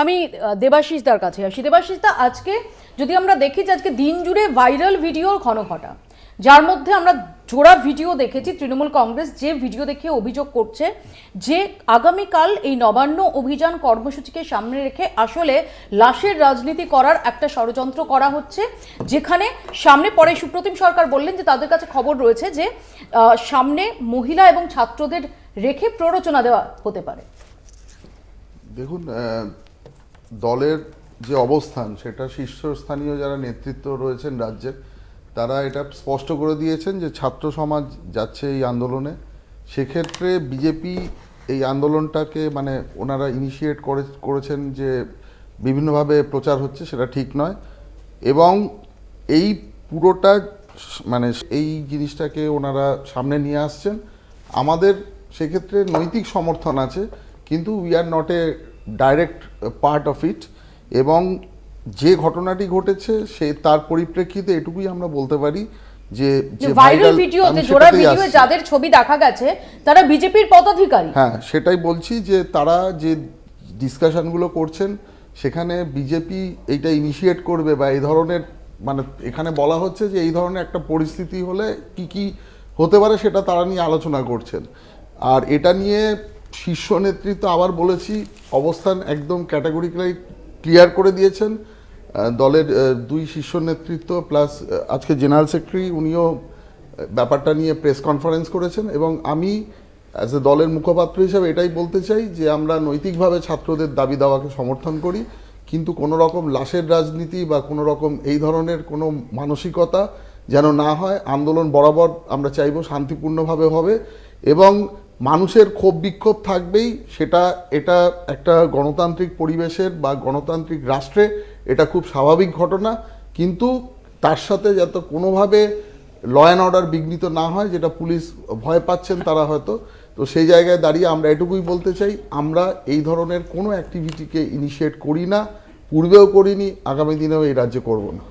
আমি আহ, দেবাশিস দার কাছে আসি। দেবাশিস দা আজকে যদি আমরা দেখি যে আজকে দিন জুড়ে ভাইরাল ভিডিও ঘন ঘটা যার মধ্যে আমরা জোড়া ভিডিও দেখেছি তৃণমূল কংগ্রেস যে ভিডিও দেখে অভিযোগ করছে যে আগামীকাল এই নবান্ন অভিযান কর্মসূচিকে সামনে রেখে আসলে লাশের রাজনীতি করার একটা ষড়যন্ত্র করা হচ্ছে যেখানে সামনে পরে সুপ্রতিম সরকার বললেন যে তাদের কাছে খবর রয়েছে যে সামনে মহিলা এবং ছাত্রদের রেখে প্ররোচনা দেওয়া হতে পারে। দেখুন দলের যে অবস্থান, সেটা শীর্ষস্থানীয় যারা নেতৃত্ব রয়েছেন রাজ্যের, তারা এটা স্পষ্ট করে দিয়েছেন যে ছাত্র সমাজ যাচ্ছে এই আন্দোলনে। সেক্ষেত্রে বিজেপি এই আন্দোলনটাকে মানে ওনারা ইনিশিয়েট করে, করেছেন যে বিভিন্নভাবে প্রচার হচ্ছে, সেটা ঠিক নয়। এবং এই পুরোটা মানে এই জিনিসটাকে ওনারা সামনে নিয়ে আসছেন। আমাদের সেক্ষেত্রে নৈতিক সমর্থন আছে, কিন্তু we are not a direct part of it এবং যে ঘটনাটি ঘটেছে সে তার পরিপ্রেক্ষিতে এটুকুই আমরা বলতে পারি যে ভাইরাল ভিডিওতে জোড়া সেটাতেই যাদের ছবি দেখা গেছে তারা বিজেপির পদাধিকারী। হ্যাঁ সেটাই বলছি যে তারা যে ডিসকাশনগুলো করছেন সেখানে বিজেপি এইটা ইনিশিয়েট করবে বা এই ধরনের মানে এখানে বলা হচ্ছে যে এই ধরনের একটা পরিস্থিতি হলে কি কি হতে পারে সেটা তারা নিয়ে আলোচনা করছেন। আর এটা নিয়ে শীর্ষ নেতৃত্ব আবার বলেছি অবস্থান একদম ক্যাটাগরিক্যালি ক্লিয়ার করে দিয়েছেন। দলের দুই শীর্ষ নেতৃত্ব প্লাস আজকে জেনারেল সেক্রেটারি উনিও ব্যাপারটা নিয়ে প্রেস কনফারেন্স করেছেন এবং আমি অ্যাজ এ দলের মুখপাত্র হিসাবে এটাই বলতে চাই যে আমরা নৈতিকভাবে ছাত্রদের দাবি দাওয়াকে সমর্থন করি, কিন্তু কোনো রকম লাশের রাজনীতি বা কোনো রকম এই ধরনের কোনো মানসিকতা যেন না হয়, আন্দোলন বরাবর আমরা চাইব শান্তিপূর্ণভাবে হবে এবং মানুষের ক্ষোভ বিক্ষোভ থাকবেই, সেটা, এটা একটা গণতান্ত্রিক পরিবেশের বা গণতান্ত্রিক রাষ্ট্রে এটা খুব স্বাভাবিক ঘটনা, কিন্তু তার সাথে যাতে কোনোভাবে ল অ্যান্ড অর্ডার বিঘ্নিত না হয়, যেটা পুলিশ ভয় পাচ্ছেন তারা হয়তো, তো সেই জায়গায় দাঁড়িয়ে আমরা এটুকুই বলতে চাই, আমরা এই ধরনের কোনো অ্যাক্টিভিটিকে ইনিশিয়েট করি না, পূর্বেও করিনি, আগামী দিনেও এই রাজ্যে করব না।